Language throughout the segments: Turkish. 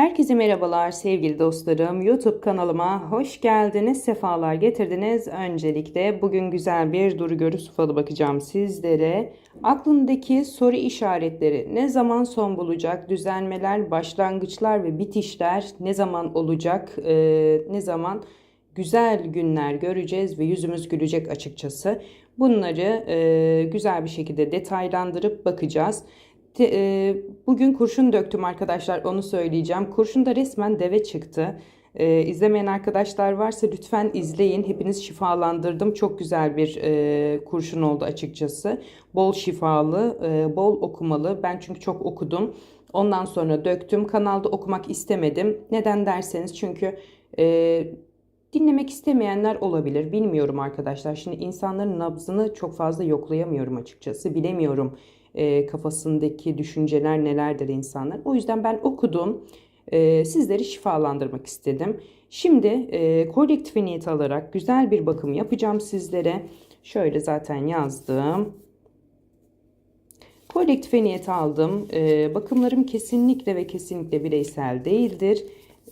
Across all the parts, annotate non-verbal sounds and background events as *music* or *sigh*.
Herkese merhabalar sevgili dostlarım. YouTube kanalıma hoş geldiniz, sefalar getirdiniz. Öncelikle bugün güzel bir duru görüsü falı bakacağım sizlere. Aklındaki soru işaretleri ne zaman son bulacak? Düzenmeler, başlangıçlar ve bitişler ne zaman olacak? Ee, ne zaman güzel günler göreceğiz ve yüzümüz gülecek açıkçası. Bunları e, güzel bir şekilde detaylandırıp bakacağız. Te, e, bugün kurşun döktüm arkadaşlar onu söyleyeceğim. Kurşunda resmen deve çıktı. E, izlemeyen arkadaşlar varsa lütfen izleyin. Hepiniz şifalandırdım. Çok güzel bir e, kurşun oldu açıkçası. Bol şifalı, e, bol okumalı. Ben çünkü çok okudum. Ondan sonra döktüm. Kanalda okumak istemedim. Neden derseniz çünkü... E, Dinlemek istemeyenler olabilir. Bilmiyorum arkadaşlar. Şimdi insanların nabzını çok fazla yoklayamıyorum açıkçası. Bilemiyorum e, kafasındaki düşünceler nelerdir insanlar. O yüzden ben okudum. E, sizleri şifalandırmak istedim. Şimdi e, kolektif niyet alarak güzel bir bakım yapacağım sizlere. Şöyle zaten yazdım. Kolektif niyet aldım. E, bakımlarım kesinlikle ve kesinlikle bireysel değildir.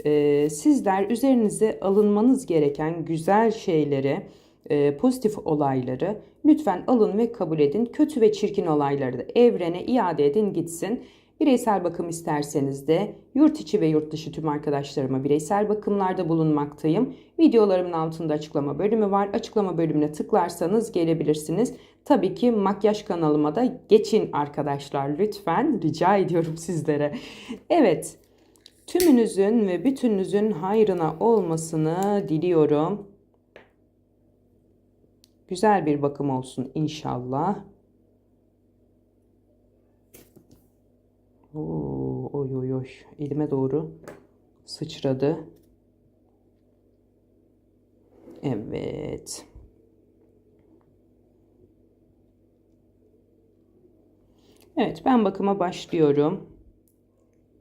E, sizler üzerinize alınmanız gereken güzel şeyleri, e, pozitif olayları lütfen alın ve kabul edin. Kötü ve çirkin olayları da evrene iade edin gitsin. Bireysel bakım isterseniz de yurt içi ve yurt dışı tüm arkadaşlarıma bireysel bakımlarda bulunmaktayım. Videolarımın altında açıklama bölümü var. Açıklama bölümüne tıklarsanız gelebilirsiniz. Tabii ki makyaj kanalıma da geçin arkadaşlar lütfen rica ediyorum sizlere. Evet tümünüzün ve bütününüzün hayrına olmasını diliyorum. Güzel bir bakım olsun inşallah. Oo, oy oy oy. Elime doğru sıçradı. Evet. Evet ben bakıma başlıyorum.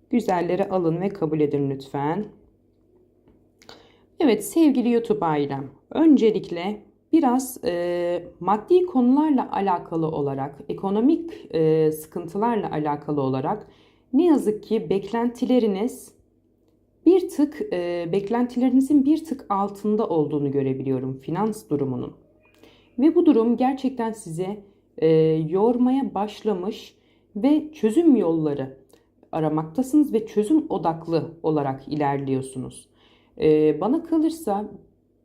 Güzelleri alın ve kabul edin lütfen. Evet sevgili YouTube ailem. Öncelikle biraz e, maddi konularla alakalı olarak, ekonomik e, sıkıntılarla alakalı olarak ne yazık ki beklentileriniz bir tık, e, beklentilerinizin bir tık altında olduğunu görebiliyorum finans durumunun. Ve bu durum gerçekten size e, yormaya başlamış ve çözüm yolları aramaktasınız ve çözüm odaklı olarak ilerliyorsunuz. E, bana kalırsa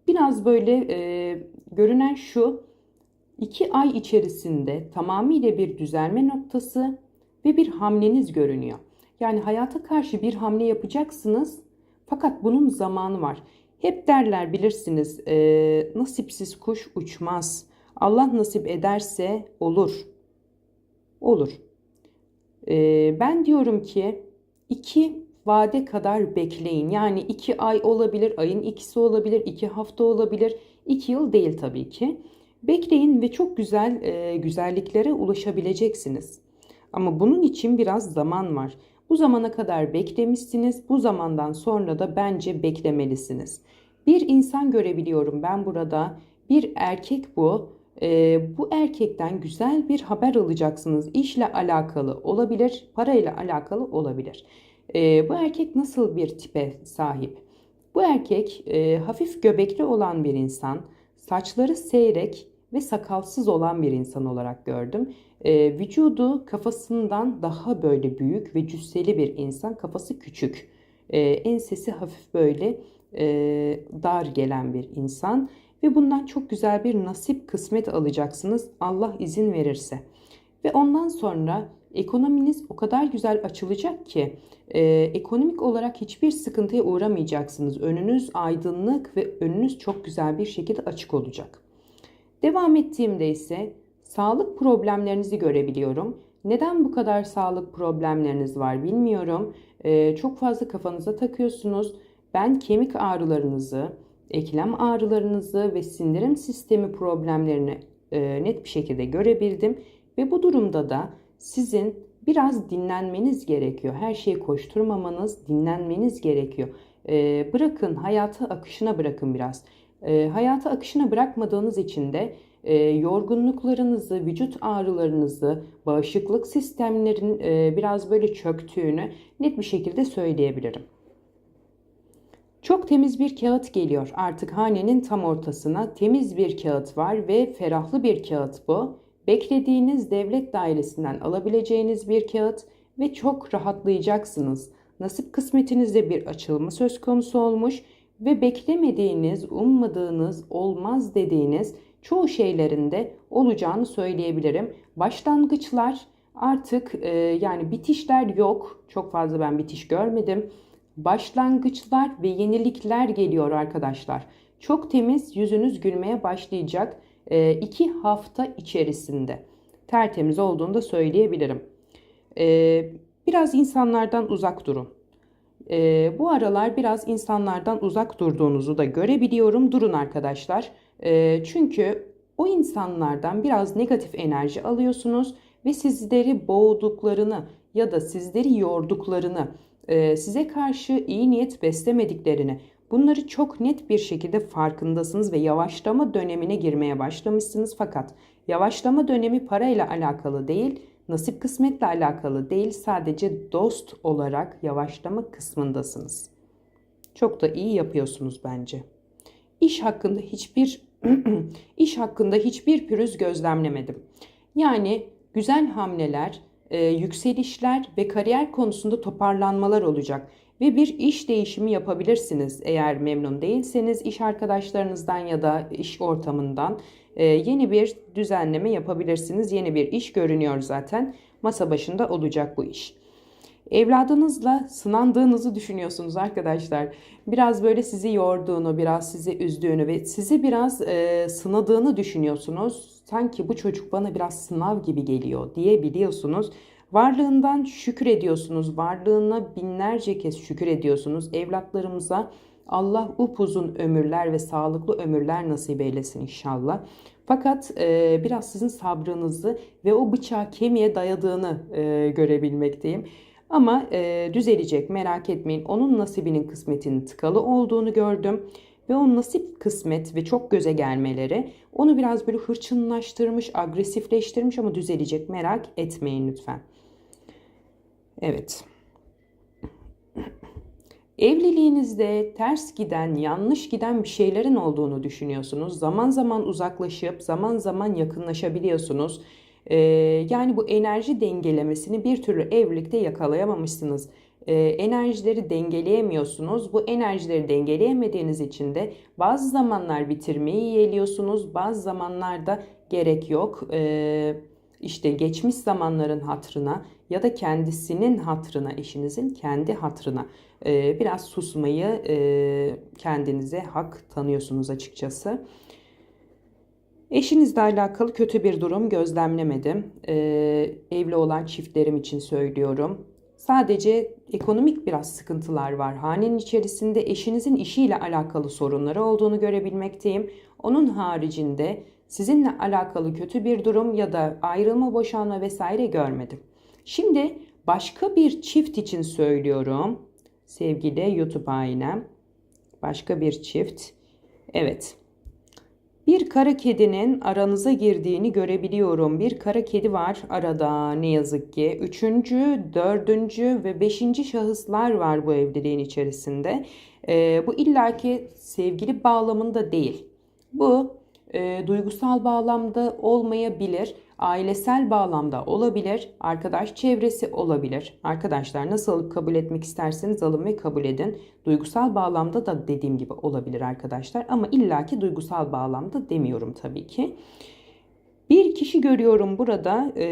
biraz böyle e, görünen şu iki ay içerisinde tamamıyla bir düzelme noktası ve bir hamleniz görünüyor. Yani hayata karşı bir hamle yapacaksınız fakat bunun zamanı var. Hep derler bilirsiniz e, nasipsiz kuş uçmaz. Allah nasip ederse olur. Olur. E, ben diyorum ki iki vade kadar bekleyin. Yani iki ay olabilir, ayın ikisi olabilir, iki hafta olabilir. 2 yıl değil tabii ki. Bekleyin ve çok güzel e, güzelliklere ulaşabileceksiniz. Ama bunun için biraz zaman var. Bu zamana kadar beklemişsiniz. Bu zamandan sonra da bence beklemelisiniz. Bir insan görebiliyorum ben burada. Bir erkek bu. E, bu erkekten güzel bir haber alacaksınız. İşle alakalı olabilir, parayla alakalı olabilir. E, bu erkek nasıl bir tipe sahip? Bu erkek e, hafif göbekli olan bir insan, saçları seyrek ve sakalsız olan bir insan olarak gördüm. E, vücudu kafasından daha böyle büyük ve cüsseli bir insan, kafası küçük. E, ensesi hafif böyle e, dar gelen bir insan ve bundan çok güzel bir nasip kısmet alacaksınız Allah izin verirse. Ve ondan sonra ekonominiz o kadar güzel açılacak ki e, ekonomik olarak hiçbir sıkıntıya uğramayacaksınız. Önünüz aydınlık ve önünüz çok güzel bir şekilde açık olacak. Devam ettiğimde ise sağlık problemlerinizi görebiliyorum. Neden bu kadar sağlık problemleriniz var bilmiyorum. E, çok fazla kafanıza takıyorsunuz. Ben kemik ağrılarınızı, eklem ağrılarınızı ve sindirim sistemi problemlerini e, net bir şekilde görebildim. Ve bu durumda da sizin biraz dinlenmeniz gerekiyor. Her şeyi koşturmamanız, dinlenmeniz gerekiyor. E, bırakın hayatı akışına bırakın biraz. E, hayatı akışına bırakmadığınız için de e, yorgunluklarınızı, vücut ağrılarınızı, bağışıklık sistemlerin e, biraz böyle çöktüğünü net bir şekilde söyleyebilirim. Çok temiz bir kağıt geliyor. Artık hanenin tam ortasına temiz bir kağıt var ve ferahlı bir kağıt bu. Beklediğiniz devlet dairesinden alabileceğiniz bir kağıt ve çok rahatlayacaksınız. Nasip kısmetinizde bir açılma söz konusu olmuş ve beklemediğiniz, ummadığınız, olmaz dediğiniz çoğu şeylerin de olacağını söyleyebilirim. Başlangıçlar artık e, yani bitişler yok. Çok fazla ben bitiş görmedim. Başlangıçlar ve yenilikler geliyor arkadaşlar. Çok temiz yüzünüz gülmeye başlayacak e, iki hafta içerisinde. Tertemiz olduğunu da söyleyebilirim. E, biraz insanlardan uzak durun. E, bu aralar biraz insanlardan uzak durduğunuzu da görebiliyorum. Durun arkadaşlar. Çünkü o insanlardan biraz negatif enerji alıyorsunuz ve sizleri boğduklarını ya da sizleri yorduklarını, e, size karşı iyi niyet beslemediklerini, bunları çok net bir şekilde farkındasınız ve yavaşlama dönemine girmeye başlamışsınız. Fakat yavaşlama dönemi parayla alakalı değil, nasip kısmetle alakalı değil, sadece dost olarak yavaşlama kısmındasınız. Çok da iyi yapıyorsunuz bence. İş hakkında hiçbir *clears throat* iş hakkında hiçbir pürüz gözlemlemedim. Yani güzel hamleler, e, yükselişler ve kariyer konusunda toparlanmalar olacak ve bir iş değişimi yapabilirsiniz. Eğer memnun değilseniz iş arkadaşlarınızdan ya da iş ortamından e, yeni bir düzenleme yapabilirsiniz. Yeni bir iş görünüyor zaten. Masa başında olacak bu iş. Evladınızla sınandığınızı düşünüyorsunuz arkadaşlar. Biraz böyle sizi yorduğunu, biraz sizi üzdüğünü ve sizi biraz e, sınadığını düşünüyorsunuz. Sanki bu çocuk bana biraz sınav gibi geliyor diye biliyorsunuz. Varlığından şükür ediyorsunuz. Varlığına binlerce kez şükür ediyorsunuz. Evlatlarımıza Allah upuzun ömürler ve sağlıklı ömürler nasip eylesin inşallah. Fakat e, biraz sizin sabrınızı ve o bıçağı kemiğe dayadığını e, görebilmekteyim. Ama e, düzelecek merak etmeyin. Onun nasibinin kısmetinin tıkalı olduğunu gördüm. Ve o nasip kısmet ve çok göze gelmeleri onu biraz böyle hırçınlaştırmış, agresifleştirmiş ama düzelecek merak etmeyin lütfen. Evet. Evliliğinizde ters giden, yanlış giden bir şeylerin olduğunu düşünüyorsunuz. Zaman zaman uzaklaşıp zaman zaman yakınlaşabiliyorsunuz. Ee, yani bu enerji dengelemesini bir türlü evlilikte yakalayamamışsınız. Ee, enerjileri dengeleyemiyorsunuz. Bu enerjileri dengeleyemediğiniz için de bazı zamanlar bitirmeyi yeğliyorsunuz. Bazı zamanlarda gerek yok. Ee, işte geçmiş zamanların hatrına ya da kendisinin hatrına, eşinizin kendi hatrına e, biraz susmayı e, kendinize hak tanıyorsunuz açıkçası. Eşinizle alakalı kötü bir durum gözlemlemedim. Ee, evli olan çiftlerim için söylüyorum. Sadece ekonomik biraz sıkıntılar var. Hanenin içerisinde eşinizin işiyle alakalı sorunları olduğunu görebilmekteyim. Onun haricinde sizinle alakalı kötü bir durum ya da ayrılma, boşanma vesaire görmedim. Şimdi başka bir çift için söylüyorum. Sevgili YouTube ailem. Başka bir çift. Evet. Bir kara kedinin aranıza girdiğini görebiliyorum. Bir kara kedi var arada ne yazık ki. Üçüncü, dördüncü ve beşinci şahıslar var bu evliliğin içerisinde. E, bu illaki sevgili bağlamında değil. Bu e, duygusal bağlamda olmayabilir ailesel bağlamda olabilir, arkadaş çevresi olabilir. Arkadaşlar nasıl kabul etmek isterseniz alın ve kabul edin. Duygusal bağlamda da dediğim gibi olabilir arkadaşlar ama illaki duygusal bağlamda demiyorum tabii ki. Bir kişi görüyorum burada e,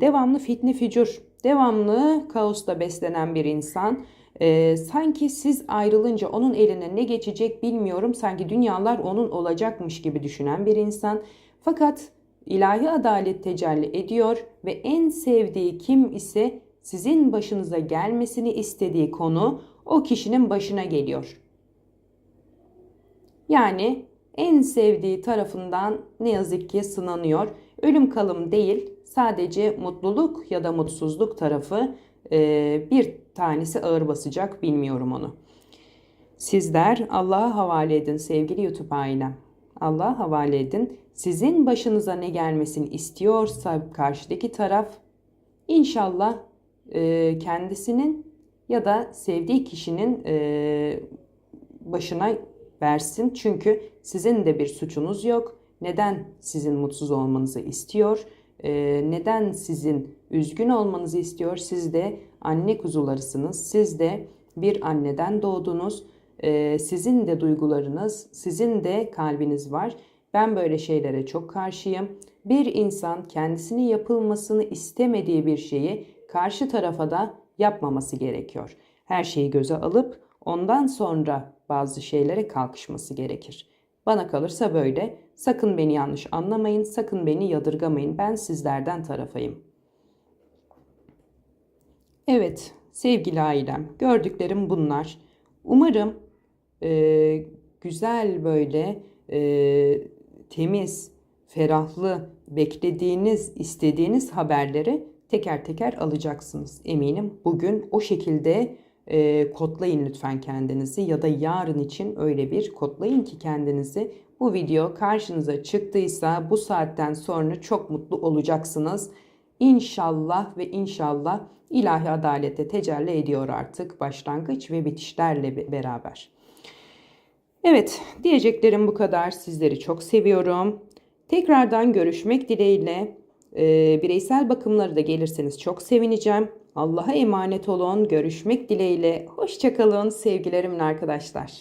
devamlı fitne fücur, devamlı kaosta beslenen bir insan. E, sanki siz ayrılınca onun eline ne geçecek bilmiyorum. Sanki dünyalar onun olacakmış gibi düşünen bir insan. Fakat ilahi adalet tecelli ediyor ve en sevdiği kim ise sizin başınıza gelmesini istediği konu o kişinin başına geliyor. Yani en sevdiği tarafından ne yazık ki sınanıyor. Ölüm kalım değil, sadece mutluluk ya da mutsuzluk tarafı e, bir tanesi ağır basacak bilmiyorum onu. Sizler Allah'a havale edin sevgili YouTube ailem. Allah'a havale edin. Sizin başınıza ne gelmesini istiyorsa karşıdaki taraf inşallah e, kendisinin ya da sevdiği kişinin e, başına versin. Çünkü sizin de bir suçunuz yok. Neden sizin mutsuz olmanızı istiyor? Ee, neden sizin üzgün olmanızı istiyor? Siz de anne kuzularısınız. Siz de bir anneden doğdunuz. Ee, sizin de duygularınız, sizin de kalbiniz var. Ben böyle şeylere çok karşıyım. Bir insan kendisini yapılmasını istemediği bir şeyi karşı tarafa da yapmaması gerekiyor. Her şeyi göze alıp ondan sonra bazı şeylere kalkışması gerekir. Bana kalırsa böyle. Sakın beni yanlış anlamayın, sakın beni yadırgamayın. Ben sizlerden tarafayım. Evet, sevgili ailem, gördüklerim bunlar. Umarım e, güzel böyle e, temiz, ferahlı, beklediğiniz, istediğiniz haberleri teker teker alacaksınız. Eminim bugün o şekilde e, kodlayın lütfen kendinizi ya da yarın için öyle bir kodlayın ki kendinizi. Bu video karşınıza çıktıysa bu saatten sonra çok mutlu olacaksınız. İnşallah ve inşallah ilahi adalete tecelli ediyor artık başlangıç ve bitişlerle beraber. Evet, diyeceklerim bu kadar. Sizleri çok seviyorum. Tekrardan görüşmek dileğiyle. Ee, bireysel bakımları da gelirseniz çok sevineceğim. Allah'a emanet olun. Görüşmek dileğiyle. Hoşçakalın sevgilerimin arkadaşlar.